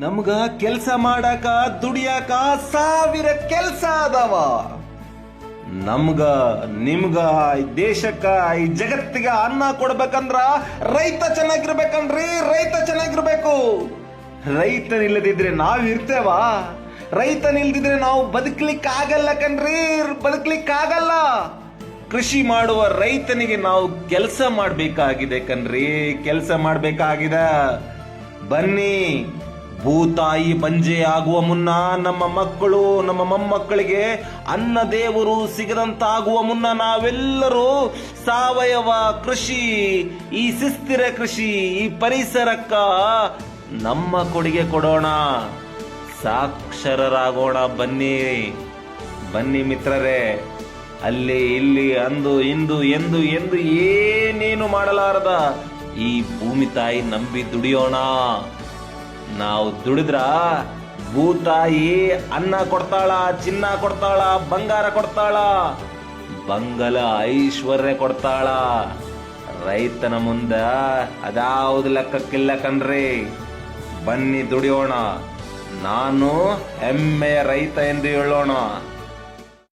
ನಮ್ಗ ಕೆಲ್ಸ ಮಾಡಾಕ, ದುಡಿಯಾಕ ಸಾವಿರ ಕೆಲ್ಸ ಅದಾವ ನಮ್ಗ, ನಿಮ್ಗ, ಈ ದೇಶಕ್ಕ, ಈ ಜಗತ್ತಿಗೆ ಅನ್ನ ಕೊಡ್ಬೇಕಂದ್ರ ರೈತ ಚೆನ್ನಾಗಿರ್ಬೇಕನ್ರಿ, ರೈತ ಚೆನ್ನಾಗಿರ್ಬೇಕು. ರೈತನಿಲ್ಲದಿದ್ರೆ ನಾವ್ ಇರ್ತೇವ? ರೈತನಿಲ್ದಿದ್ರೆ ನಾವು ಬದುಕ್ಲಿಕ್ಕೆ ಆಗಲ್ಲ ಕಣ್ರಿ ಬದುಕ್ಲಿಕ್ಕೆ ಆಗಲ್ಲ ಕೃಷಿ ಮಾಡುವ ರೈತನಿಗೆ ನಾವು ಕೆಲಸ ಮಾಡಬೇಕಾಗಿದೆ ಕಣ್ರಿ, ಕೆಲಸ ಮಾಡಬೇಕಾಗಿದೆ. ಬನ್ನಿ ಭೂತಾಯಿ ಬಂಜೆ ಆಗುವ ಮುನ್ನ ನಮ್ಮ ಮಕ್ಕಳು, ನಮ್ಮ ಮೊಮ್ಮಕ್ಕಳಿಗೆ ಅನ್ನ ದೇವರು ಸಿಗದಂತಾಗುವ ಮುನ್ನ ನಾವೆಲ್ಲರೂ ಸಾವಯವ ಕೃಷಿ, ಈ ಸುಸ್ಥಿರ ಕೃಷಿ, ಈ ಪರಿಸರಕ್ಕ ನಮ್ಮ ಕೊಡುಗೆ ಕೊಡೋಣ. ಸಾಕ್ಷರರಾಗೋಣ ಬನ್ನಿ. ಬನ್ನಿ ಮಿತ್ರರೇ, ಅಲ್ಲಿ, ಇಲ್ಲಿ, ಅಂದು, ಇಂದು, ಎಂದು ಎಂದು ಏನೇನು ಮಾಡಲಾರದ ಈ ಭೂಮಿ ತಾಯಿ ನಂಬಿ ದುಡಿಯೋಣ. ನಾವು ದುಡಿದ್ರ ಭೂತಾಯಿ ಅನ್ನ ಕೊಡ್ತಾಳ, ಚಿನ್ನ ಕೊಡ್ತಾಳ, ಬಂಗಾರ ಕೊಡ್ತಾಳ, ಬಂಗಲ ಐಶ್ವರ್ಯ ಕೊಡ್ತಾಳ. ರೈತನ ಮುಂದ ಅದಾವುದು ಲೆಕ್ಕಕ್ಕಿಲ್ಲ ಕಣ್ರಿ. ಬನ್ನಿ ದುಡಿಯೋಣ. ನಾನು ಹೆಮ್ಮೆಯ ರೈತ ಎಂದು ಹೇಳೋಣ.